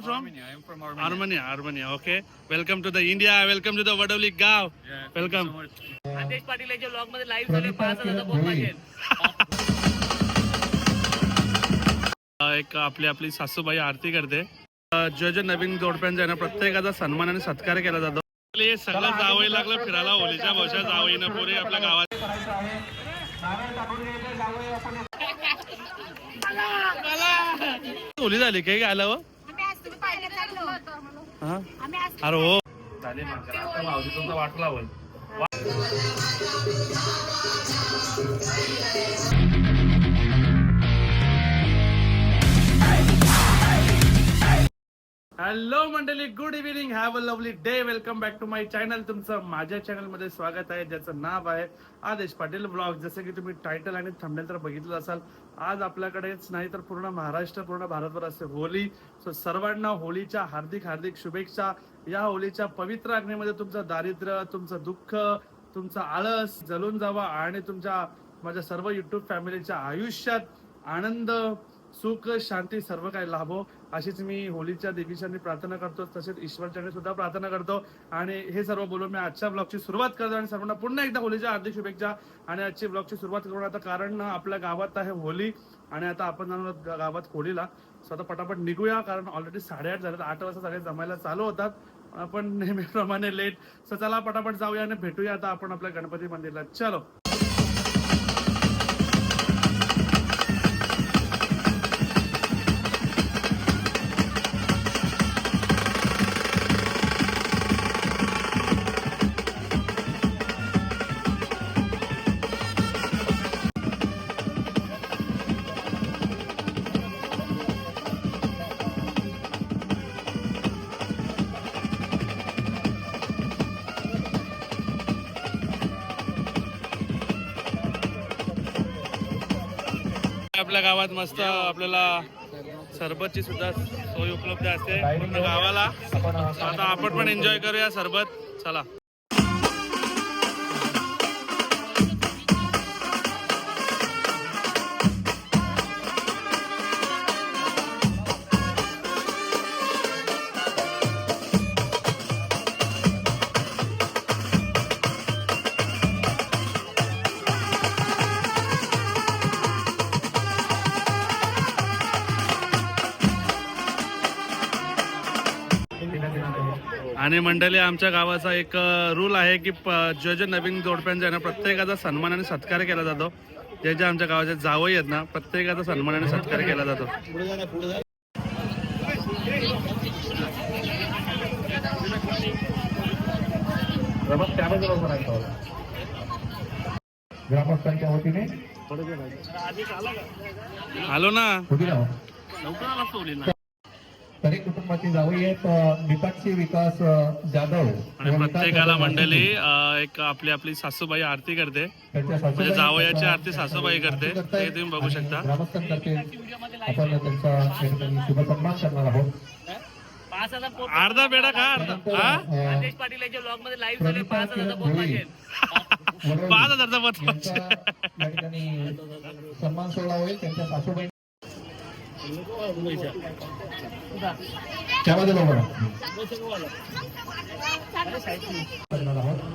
you from? I am from Armenia. Armenia, Armenia. Okay. Welcome to the India. Welcome to the Vadovli Gav. Yeah, thank you Welcome. so much. आदेश पाटील याच्या ब्लॉगमध्ये live झाले पाच हजारचा बोल पाहिजे एक आपली आपली सासूबाई आरती करते जो जो नवीन जोडप्यांचा आहे ना प्रत्येकाचा सन्मान आणि सत्कार केला जातो हे सगळं जावई लागलं फिरायला होलीच्या भाषा जावईनं पुरे आपल्या गावात होली झाली काही आलं हो आम्ही आज तुम्ही पाहिलं चाललो होतो हा आम्ही आज अरे हो. चालेल मग आता तुमचा वाट लावल हॅलो मंडळी. Good evening have a lovely day welcome back to my channel तुमचं माझ्या चॅनलमध्ये स्वागत आहे. ज्याचं नाव आहे आदेश पाटील ब्लॉग जसं की तुम्ही टायटल आणि थंबनेल तर बघितलं असाल आज आपल्याकडेच नाही तर पूर्ण महाराष्ट्र पूर्ण भारतभर असते होली. सो सर्वांना होलीच्या हार्दिक हार्दिक शुभेच्छा. या होलीच्या पवित्र अग्नीमध्ये तुमचं दारिद्र्य तुमचं दुःख तुमचा आळस जलून जावा आणि तुमच्या माझ्या सर्व युट्यूब फॅमिलीच्या आयुष्यात आनंद सुख शांती सर्व काही लाभो. अशीच मी होलीच्या देवीच्या प्रार्थना करतो तसेच ईश्वरच्याकडे सुद्धा प्रार्थना करतो. आणि हे सर्व बोलून मी आजच्या ब्लॉगची सुरुवात करतो आणि सर्वांना पुन्हा एकदा होलीच्या हार्दिक शुभेच्छा. आणि आजची ब्लॉगची सुरुवात करून आता कारण आपल्या गावात आहे होली आणि आता आपण जाणार गावात होलीला सो आता पटापट निघूया कारण ऑलरेडी साडेआठ झाले आठ वाजता सगळे जमायला चालू होतात. आपण नेहमीप्रमाणे लेट सो चला पटापट जाऊया आणि भेटूया आता आपण आपल्या गणपती मंदिरला. चलो. आपल्या गावात मस्त आपल्याला सरबतची सुद्धा सोय उपलब्ध असते पूर्ण गावाला. आता आपण पण एन्जॉय करूया सरबत. चला. आणि मंडळी आमच्या गावाचा एक रूल आहे की प- जे जे नवीन जोडप्यांचे आहे ना प्रत्येकाचा सन्मान आणि सत्कार केला जातो. जे जे आमच्या गावाचे जावई आहेत ना प्रत्येकाचा सन्मान आणि सत्कार केला जातो. ग्रामस्थांच्या वतीने. आलो ना. तरी कुटुंबाची जावई आहेत मीनाक्षी विकास जाधव आणि प्रत्येकाला मंडळी एक आपली आपली सासूबाई आरती करते. म्हणजे जावयाची आरती सासूबाई करते ते तुम्ही बघू शकता. ग्रामस्थांतर्फे आपण त्यांचा या ठिकाणी शुभसन्मान करणार आहोत. अर्धा बेडा का अर्धा. त्यानंतर, हा? अ, आदेश पाटील याच्या ब्लॉगमध्ये लाईव्ह झाले पाच हजारचा बोल पाहिजे पाच ठिकाणी सन्मान सोहळा होईल त्यांच्या सासूबाई त्यामध्ये बघा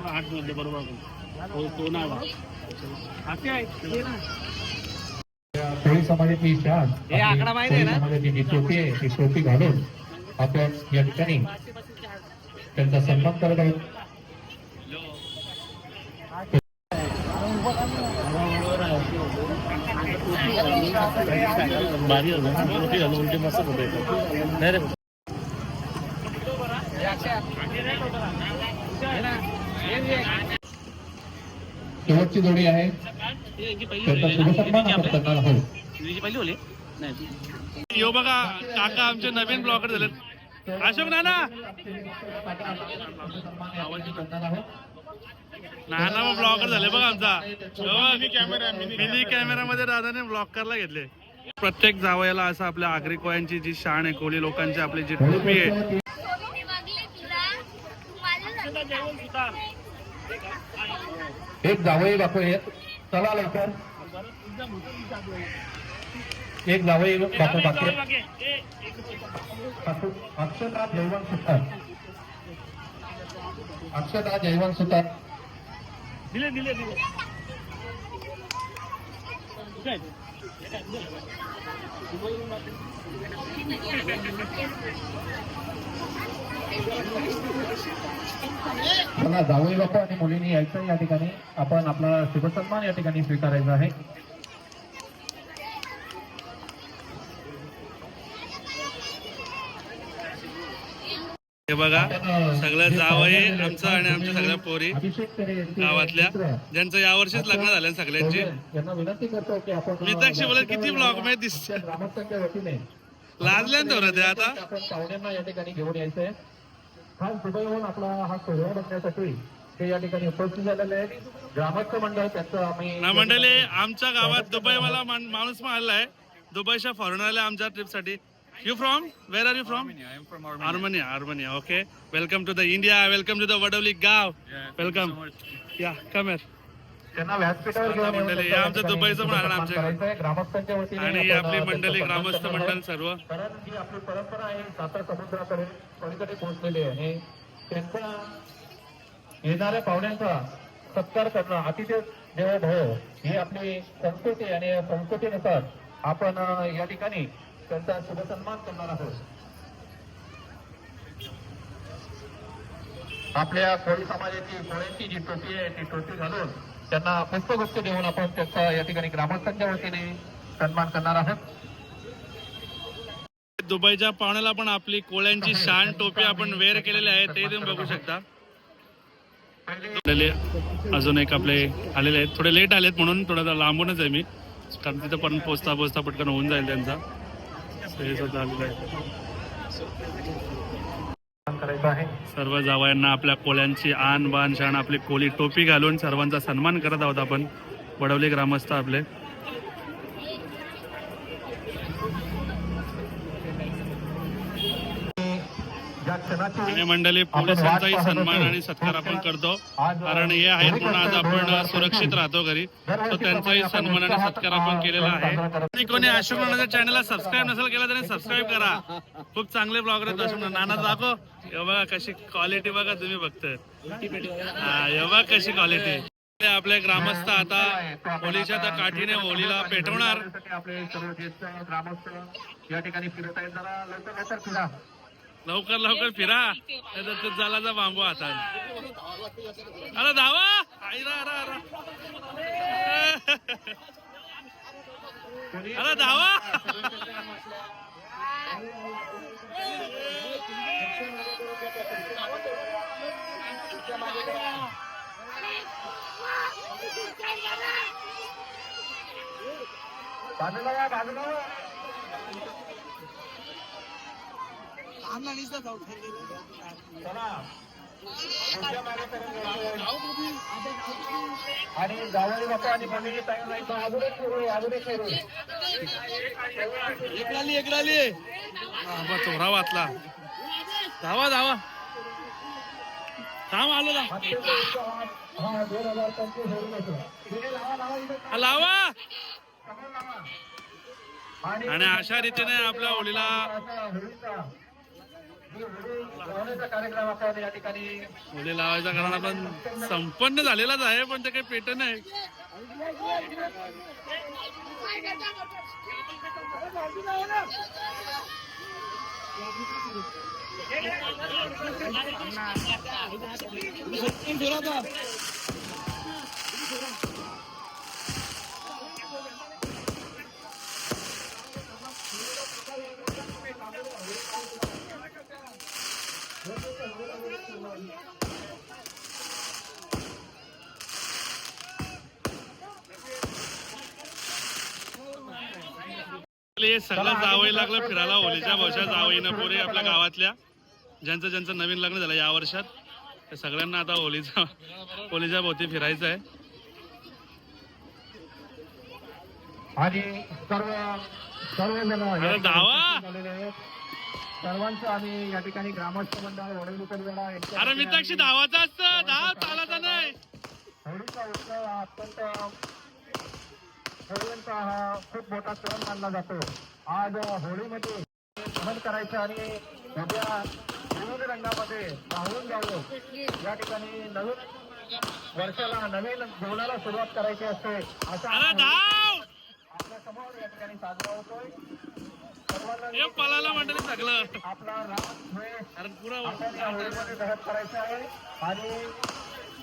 आठमध्ये बरोबर हो, तो बा. कोळी समाजाची शान? समाजाची जी टोपी आहे ती टोपी घालून आपण या ठिकाणी त्यांचा सन्मान करत आहोत शेवटची जोडी आहे. त्यांचा शुभसन्मान आपण करणार आहोत. यो बघा काका आमचे नवीन ब्लॉगर झालेत. अशोक नाना! नाना मग ब्लॉगर झाले बघा आमचा. मिनी कॅमेरा मध्ये दादाने ब्लॉक करायला घेतले. प्रत्येक जावयाला असं आपल्या आगरी कोयांची जी शान आहे कोळी लोकांची आपली जी टोपी आहे. एक जावई बापू आहेत चला लवकर. एक जावई बापू बाकी अक्षरनाथ जयवंत सुतार. अक्षरनाथ जयवंत सुतार. दिले दिले दिले. मला जावई बापू आणि मुलींनी यायचं या ठिकाणी. आपण आपला शुभसन्मान या ठिकाणी स्वीकारायचा आहे. हे बघा सगळं जाव आहे आमचं आणि आमच्या सगळ्या पोरी गावातल्या ज्यांचं यावर्षीच लग्न झालं सगळ्यांची. यांना मी तर बोलत, किती ब्लॉगमध्ये दिसत- लाजल्या ना तेवढं ते आता. पाहुण्यांना या ठिकाणी घेऊन यायचंय हा दुबईहून आपला हा सोहळा बघण्यासाठी ते या ठिकाणी उपस्थित झालेले आहेत ग्रामस्थ मंडळ त्यांचं आम्ही मंडळी आमच्या गावात दुबई मला माणूस पण आलेला आहे दुबईच्या फॉरेनरला आमच्या ट्रिपसाठी फॉरेनर आले आमच्या ट्रिपसाठी you from where are you from Armenia Armenia okay welcome to the India welcome to the Vadavali गाव वेलकम या कम त्यांना व्यासपीठावर घेऊन येऊन मंडळी, आमचं या ठिकाणी दुबईचं पण आलं सन्मान आमच्या करायचं आहे. ग्रामस्थांच्या वतीने आणि आपण, आपली अ, मंडळी त्यांचा ग्रामस्थ सन्मान मंडळ करणार सर्व. कारण जी आपली परंपरा आहे साता समुद्राकडे पलीकडे पोहोचलेली आहे. आणि त्यांचा येणाऱ्या पाहुण्यांचा सत्कार करणं अतिथी देवो भव ही आपली संस्कृती आणि या संस्कृतीनुसार आपण अ, या ठिकाणी त्यांचा शुभसन्मान करणार आहोत. आपल्या कोळी समाजाची कोळ्यांची जी टोपी आहे ती टोपी घालून त्यांना पुष्पगुच्छ देऊन आपण त्यांचा या ठिकाणी ग्रामस्थांच्या वतीने सन्मान करणार आहोत. दुबईच्या पाहुण्याला पण आपली कोळ्यांची शान टोपी आपण वेअर केलेली आहे ते तुम्ही बघू शकता. अजून एक आपले आलेले आहेत. थोडे लेट आलेत म्हणून थोडं लांबूनच आहे मी. कारण तिथं पण पोचता पोचता पटकन होऊन जाईल त्यांचा. आलेलं आहे सर्व जावयांना आपल्या कोल्यांची आन बान शान आपली कोली टोपी घालून सर्वांचा सन्मान करत आहोत आपण. वडवले ग्रामस्थ आपले. आणि मंडळी पोलिसांचाही सन्मान आणि सत्कार आपण करतो. कारण हे आहेत म्हणून आज आपण सुरक्षित राहतो घरी. तर त्यांचाही सन्मान आणि सत्कार आपण केलेला आहे. कोणी अशोक नानाच्या चॅनलला सबस्क्राईब नसेल केला तरी सबस्क्राईब करा. खूप चांगले ब्लॉगर आहेत अशोक नाना. दाखव. हे बघा कशी क्वालिटी बघा तुम्ही बघताय. बघा कशी क्वालिटी आपले ग्रामस्थ आता होलीच्या त्या काठीने होलीला पेटवणार. आपले सर्व ज्येष्ठ ग्रामस्थ या ठिकाणी फिरत आहेत जरा लवकर लवकर फिरा. लवकर लवकर फिरा. नाहीतर तो जलाचा बांबू आता. अरे धावा. आईरा अरे अरे अरे धावा. बाजूला या बाजूला या. चला. आणि जावळी बापा आणि मुलीची तयार नाही अजून एक फिरू अजून एक फिरू चोरा वाचला धावा धावा थांब आलो ना लावा, आणि अशा रीतीने आपल्या होलीला होली लावायचा कारण आपण संपन्न झालेलाच आहे पण ते काही पेट नाही. हे सगळं जावई लागलं फिरायला होलीच्या भाषा जावईनं पोरी आपल्या गावातल्या ज्यांचं ज्यांचं नवीन लग्न झालं या वर्षात त्या सगळ्यांना आता होलीचा होलीच्या भोवती फिरायचं आहे. आणि सर्व अरे ठिकाणी धावा! सर्वांचं आम्ही या ठिकाणी ग्रामस्थ मंडळ वडील वेळा अरे मित्राक्षी धावाचा असतं. धाव चालायचा नाही. होळीचा उत्सव अत्यंत होळींचा हा खूप मोठा सण मानला जातो. आज होळीमध्ये दहन करायचं आणि उद्या विविध रंगामध्ये राहून जावं. या ठिकाणी नवीन वर्षाला नवीन जीवनाला सुरुवात करायची असते. असा आपल्यासमोर या ठिकाणी साजरा होतोय. हे आपला होळीमध्ये दहन करायचं आहे. आणि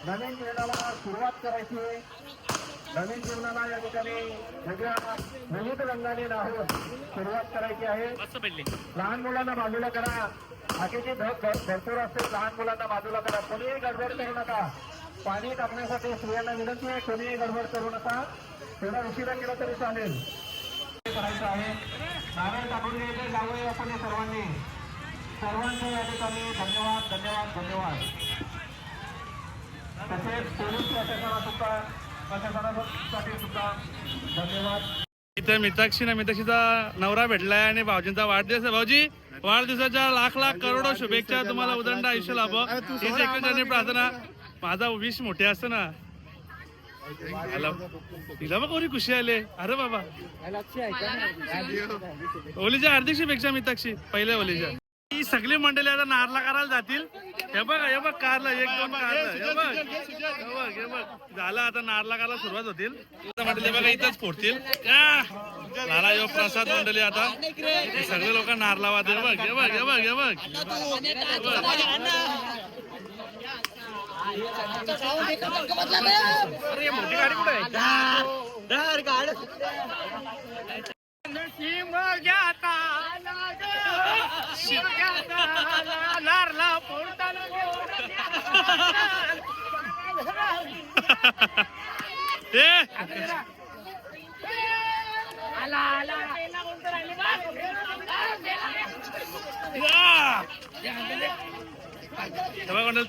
नवीन जीवनाला सुरुवात करायची आहे. नवीन जीवनाला या ठिकाणी वेगळ्या विविध रंगाने राहून सुरुवात करायची आहे. लहान मुलांना बाजूला करा. बाकीची धग भर- भरपूर असते लहान मुलांना बाजूला करा. कोणीही गडबड करू नका. पाणी टाकण्यासाठी स्त्रियांना विनंती आहे कोणीही गडबड करू नका. थोडा उशिरा केला तरी चालेल. करायचं आहे. नारळ टाकून घ्यायचे जावं आपण सर्वांनी. सर्वांचे या ठिकाणी धन्यवाद धन्यवाद धन्यवाद. तसेच पोलीस प्रशासना सुद्धा प्रशासनासाठी सुद्धा धन्यवाद इथे मिताक्षी ना मिताक्षीचा नवरा भेटलाय आणि भाऊजींचा वाढदिवस आहे. भाऊजी वाढदिवसाच्या लाख लाख करोडो शुभेच्छा तुम्हाला उदंड आयुष्य लाभो. हीच आणि प्रार्थना माझा विश मोठे असतं ना. आला. तिला बघ कोणी खुशी आले. अरे बाबा. ओलीच्या हार्दिक शुभेच्छा मिताक्षी. पहिल्या ओलीच्या. ही सगळी मंडळी आता नारला करायला जातील हे बघ हे बघ कारला एक दोन कारला हे बघ हे बघ हे बघ झालं आता नारला करायला सुरुवात होतील मंडळी बघा इथंच फोडतील! झाला यो प्रसाद मंडळी आता हे सगळे लोक नारला वाजतील बघ हे बघ हे बघ हे बघ हे. अरे मोठी गाडी कुठे आहे! हे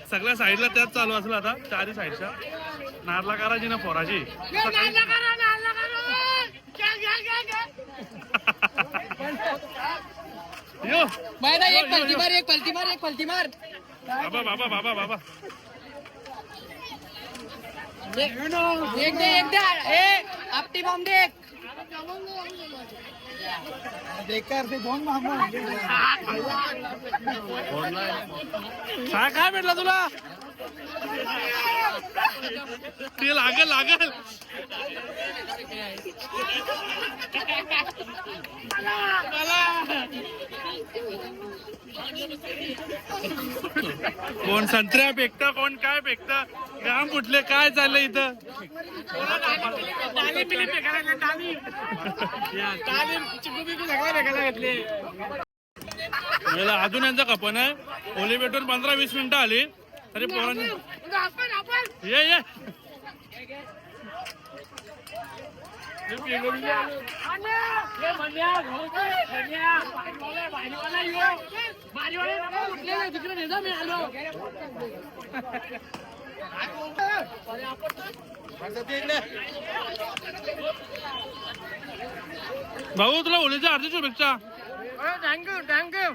सगळ्या साईडला त्याच चालू असेल आता चारही साईडच्या. नारला करायची ना फोराची यो मैदा एक पलटी मार एक पलटी मार एक पलटी मार। बाबा बाबा बाबा बाबा। एक दे एक दे ए आपटी बॉम्ब दे एक बेकार ते बॉम्ब काय काय भेटला तुला? ते लागल लागल. कोण संत्र्या फेकत कोण काय फेकत काम कुठले काय चाललंय इथं? अजून यांचा कपन आहे. ओली भेटून पंधरा वीस मिनिटं आली. तरी पोरांनी ये ये. भाऊ तुला ओलीच्या अर्धी शुभेच्छा. थँक्यू थँक्यू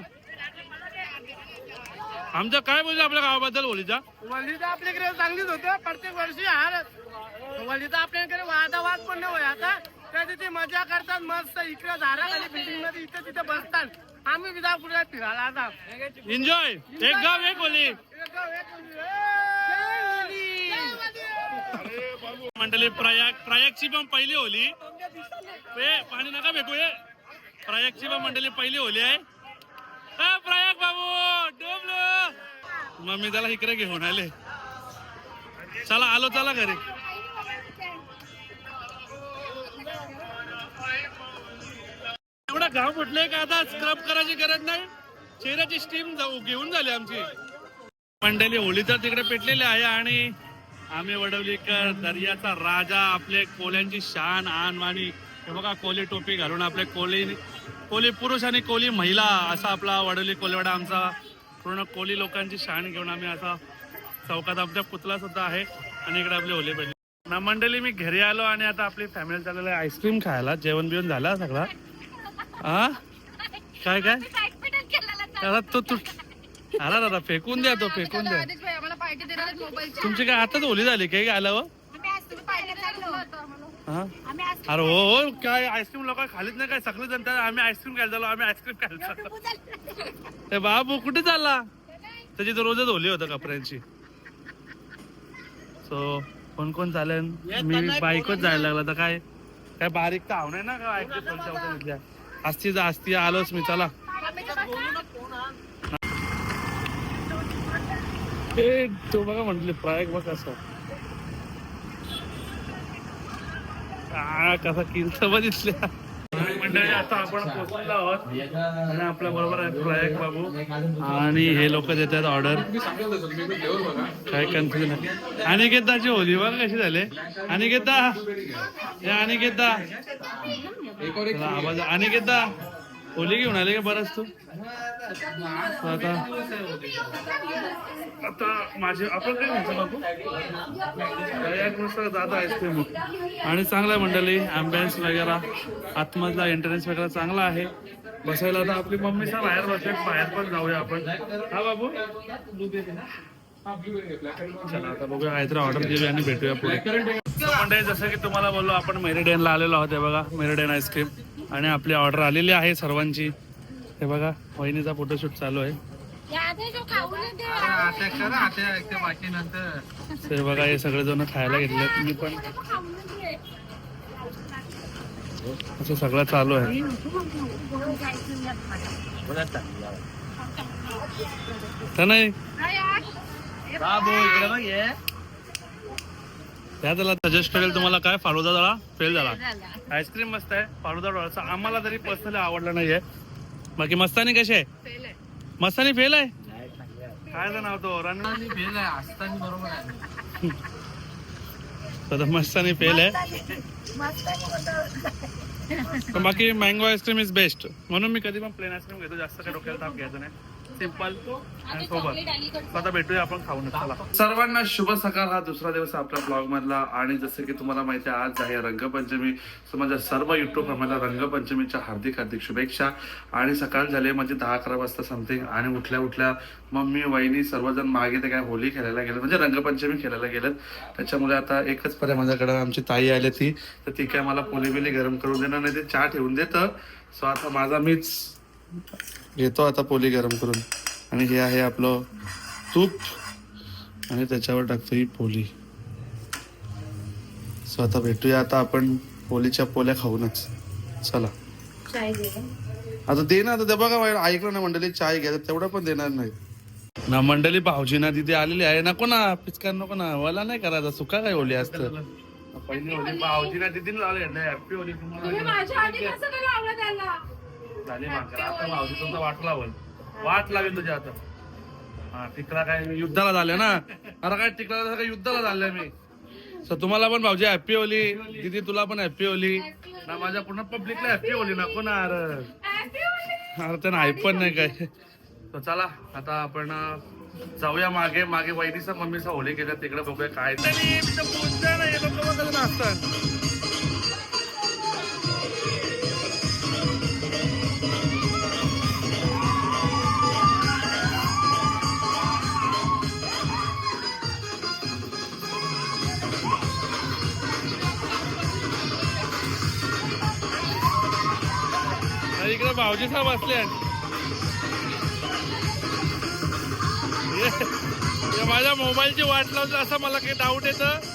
आमच्या काय बोलतो आपल्या गावाबद्दल ओलीच्या वलीचा आपल्याकडे चांगलीच होतं. प्रत्येक वर्षी हार वलीचा आपल्याकडे वादावाद पण नाही होय. आता त्या तिथे मजा करतात मस्त इकडे झाडाखाली बिल्डिंगमध्ये इथे तिथे बसतात. आम्ही पुढे फिरायला. आता एन्जॉय एक गाव एक ओली मंडळी प्रयाग प्रयागची पण पहिली होली. ए पाणी नका भेटू ये प्रयागची पण मंडळी पहिली होली आहे. ए, प्रयाग बाबू डोबलो. मम्मी त्याला इकडे घेऊन आले. चला आलो चला घरी. घाम फुटले का आता स्क्रब करायची गरज नाही? चेहऱ्याची स्टीम घेऊन झाली आमची. मंडळी होळी तर तिकडे पेटलेली आहे आणि आम्ही वडवलीकर दर्याचा राजा आपले कोल्यांची शान आणवाणी हे बघा कोली टोपी घालून आपले कोली कोली पुरुष आणि कोली महिला असा आपला वडवली कोलीवाडा आमचा. पूर्ण कोली लोकांची शान घेऊन आम्ही असा चौकात आमच्या पुतला सुद्धा आहे आणि इकडे आपली होली पेटली. ना मंडळी मी घरी आलो आणि आता आपली फॅमिली चाललेली आईस्क्रीम खायला जेवण बिवण झालं सगळा. हा काय काय? त्याला तो तू आला दादा फेकून द्या तो फेकून द्या. तुमची काय आताच होली झाली काय आलं हो? अरे हो हो काय आईस्क्रीम लोक खालीच नाही काय सगळे जण आम्ही आईस्क्रीम खायला झालो आम्ही आईस्क्रीम खायला चाललो. ए बाबू कुठे चालला? त्याची तर रोजच होली होतं कपड्यांची. सो कोण कोण चालेल मी बाईकच जायला लागला तर काय काय बारीक तर आव नाही ना काय असती जा असती आलोच मी चला. ए तो बघा म्हटले प्रायक बघ असं. कसा किंच बघितल्या मंडळी आता आपण पोहोचलेलो आहोत. आणि आपल्या बरोबर आहे प्रयाग बाबू. आणि हे लोक देतात ऑर्डर काय कन्फ्युजन आहे. अनिकेताची होली बघ कशी झाले? अनिकेता हे अनिकेता चला, आवाज अनिकेता होली घेऊन आले का बरंच तू। आता आता माझे आपण काय म्हणतो बाबू एक मस्त जात आईस्क्रीम आणि चांगला आहे मंडळी ॲम्ब्युलन्स वगैरे. आतमधला एंट्रन्स वगैरे चांगला आहे. बसायला आता आपली मम्मी सर बाहेर बसले बाहेर पण जाऊया आपण. हा बाबू चला आता बघूया काहीतरी ऑर्डर देऊया आणि भेटूया पुढे. मंडळी जसं की तुम्हाला बोललो आपण मेरिडेनला आलेलो आहोत बघा मेरिडेन आईस्क्रीम आणि आपली ऑर्डर आलेली आहे सर्वांची. हे बघा वहिनीचा फोटोशूट चालू आहे. ते हे बघा हे सगळेजण खायला घेतले मी पण असं सगळं चालू आहे. का नाही. त्या त्याला सजेस्ट करेल तुम्हाला काय फालुदा जरा फेल झाला. आईस्क्रीम मस्त आहे फालुदा डोळाचा आम्हाला तरी पर्सनली आवडला नाहीये. बाकी मस्तानी कशी आहे? मस्तानी फेल आहे? काय नाव तो रण फेल आहे बरोबर मस्तानी फेल आहे. बाकी मँगो आईस्क्रीम इज बेस्ट म्हणून मी कधी पण प्लेन आईस्क्रीम घेतो जास्त काही डोक्याला ताप घ्यायचा नाही. सिंपल आता भेटूया आपण खाऊन. सर्वांना शुभ सकाळ. हा दुसरा दिवस आपल्या ब्लॉग मधला आणि जसं की तुम्हाला माहिती आहे आज आहे रंगपंचमी. सो माझ्या सर्व युट्यूब फॅमिलीला रंगपंचमीच्या हार्दिक हार्दिक शुभेच्छा. आणि सकाळ झाली म्हणजे दहा अकरा वाजता समथिंग आणि उठल्या उठल्या मम्मी वहिनी सर्वजण मागे ते काय होली खेळायला गेले म्हणजे रंगपंचमी खेळायला गेलेत. त्याच्यामुळे आता एकच पर्याय माझ्याकडे. आमची ताई आली ती. तर ती काय मला पोली बिली गरम करून देणार नाही. ते चहा ठेवून देतं. सो आता माझा मीच घेतो आता पोली गरम करून. आणि हे आहे आपलं तूप. आणि त्याच्यावर टाकतो ही पोली. सो आता भेटूया आता आपण पोलीच्या पोल्या खाऊनच. चला. आता दे ना आता ते बघा ऐकलं ना मंडळी चाय घ्या तेवढं पण देणार नाही ना मंडळी भाऊजी ना तिथे आलेली आहे. नको ना पिचकार नको ना. मला नाही करायचं सुका काय ओली असतं? पहिली होली भाऊजी ना तिथे लावले हॅपी होली झाली मागं. आता भाऊजी तुमचा वाट लावल. वाट लावेल तुझ्या आता हा टिकला काय मी युद्धाला झाल्या ना. अरे काय टिकला काय युद्धाला झाल्या मी. सो तुम्हाला पण भाऊजी हॅपी होली दीदी तुला पण हॅपी होली ना माझ्या पूर्ण पब्लिकला हॅपी होली नको ना अरे अरे त्यांना ऐक पण नाही काय. तर चला आता आपण जाऊया मागे. मागे वहिनीचा मम्मीचा होली केल्या. तिकडे बघूया काय. नाचतात आणि साहेब बसले माझ्या मोबाईलची वाट लावतो असं मला काही डाऊट येतं.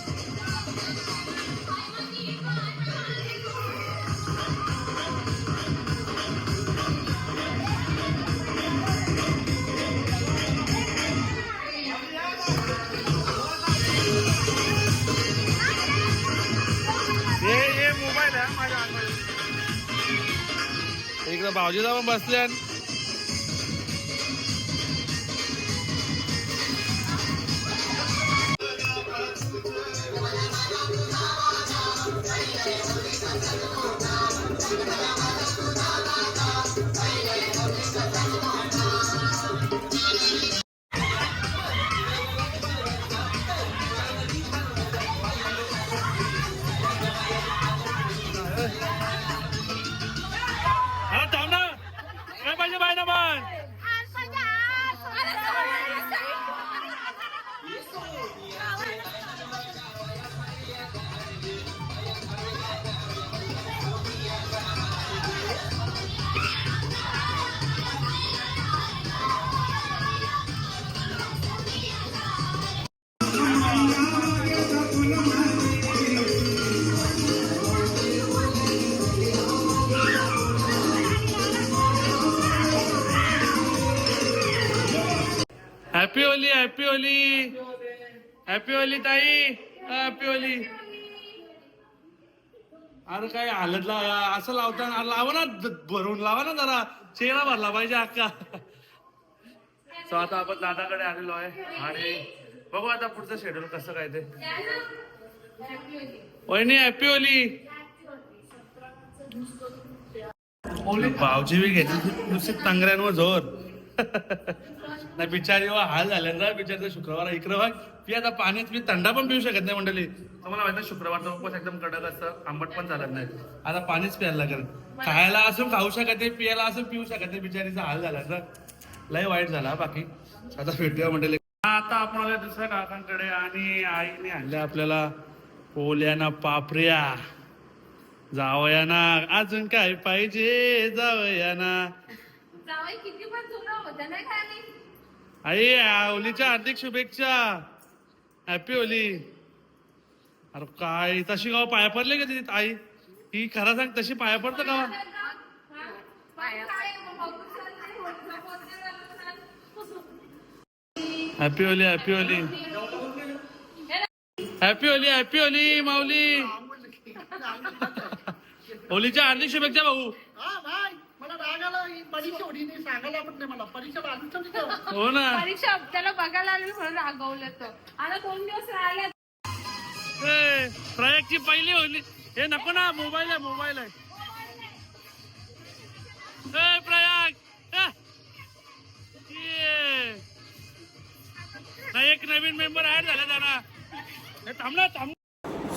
भाऊजीला पण बसल्या होली हॅपी होली ताई. हॅपी होली अरे काय हालत लावा. असं लावताना लावा ना भरून. लावा ना जरा. चेहरा भरला पाहिजे अक्का सो आता आपण दादाकडे आलेलो आहे. आणि बघू आता पुढचं शेड्यूल कसं काय ते. वहिनी हॅपी होली भावजी बी घेतली. नुसती तांगऱ्यांवर जोर. नाही बिचारी वा हाल झाले ना बिचारी शुक्रवार इकडं बघ ती आता पाण्यात मी थंडा पण पिऊ शकत नाही मंडळी. तुम्हाला माहिती आहे, शुक्रवारचा उपवास एकदम कडक असतं आंबट पण चालत नाही. आता पाणीच प्यायला लागेल. खायला असून खाऊ शकत नाही पियाला असून पिऊ शकत नाही बिचारीचा हाल झाला ना लय वाईट झाला बाकी. आता भेटूया मंडळी. आता आपण आलोय दुसऱ्या काकांकडे आणि आईने आणल्या आपल्याला पोल्याना पापऱ्या. जावयाना अजून काय पाहिजे जावयाना? जावई किती पण जुना होता नाही का आणि? आई होलीच्या हार्दिक शुभेच्छा. हॅपी होली. अरे काय तशी गाव पाया पडले का तिथे आई? ही खरं सांग तशी पाया पडतं तर. Happy Holi happy Holi. Happy Holi happy Holi माऊली. होलीच्या हार्दिक शुभेच्छा भाऊ. हा मला राग आला ही परीक्षा होती नाही सांगायला पण नाही मला. परीक्षा बाजूच ठेवली तर. हो ना. परीक्षा त्याला बघायला आली म्हणून रागवलं तो आता दोन दिवस राहिले. ए, प्रयागची पहिली होली हे नको ना मोबाईल आहे मोबाईल आहे. ए प्रयाग. ए. ये. नाही एक नवीन मेंबर ऍड झाला त्यांना थांब ना थांब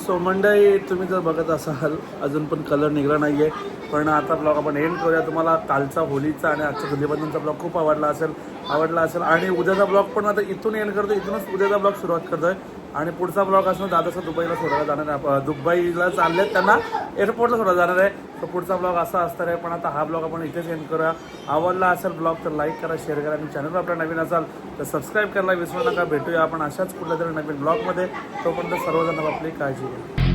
सो मंडई तुम्ही जर बघत असाल अजून पण कलर निघला आहे पण आता ब्लॉग आपण एंड करूया. तुम्हाला कालचा होलीचा आणि आजचा धुलीबंधनचा ब्लॉग खूप आवडला असेल आवडला असेल. आणि उद्याचा ब्लॉग पण आता इथून एंड करतो इथूनच उद्याचा ब्लॉग सुरुवात करतोय. आणि पुढचा ब्लॉग असणं दादाचा दुबईला सोडायला जाणार आहे. दुबईला चालले त्यांना. एअरपोर्टला सोडायला जाणार आहे. तर पुढचा ब्लॉग असा असणार आहे. पण आता हा ब्लॉग आपण इथेच एंड करूया. आवडला असेल ब्लॉग तर लाईक करा शेअर करा. आणि चॅनल आपला नवीन असाल तर सबस्क्राईब करायला विसरू नका. भेटूया आपण अशाच कुठल्या तरी नवीन ब्लॉगमध्ये. तोपर्यंत सर्वजण आपली काळजी घ्या.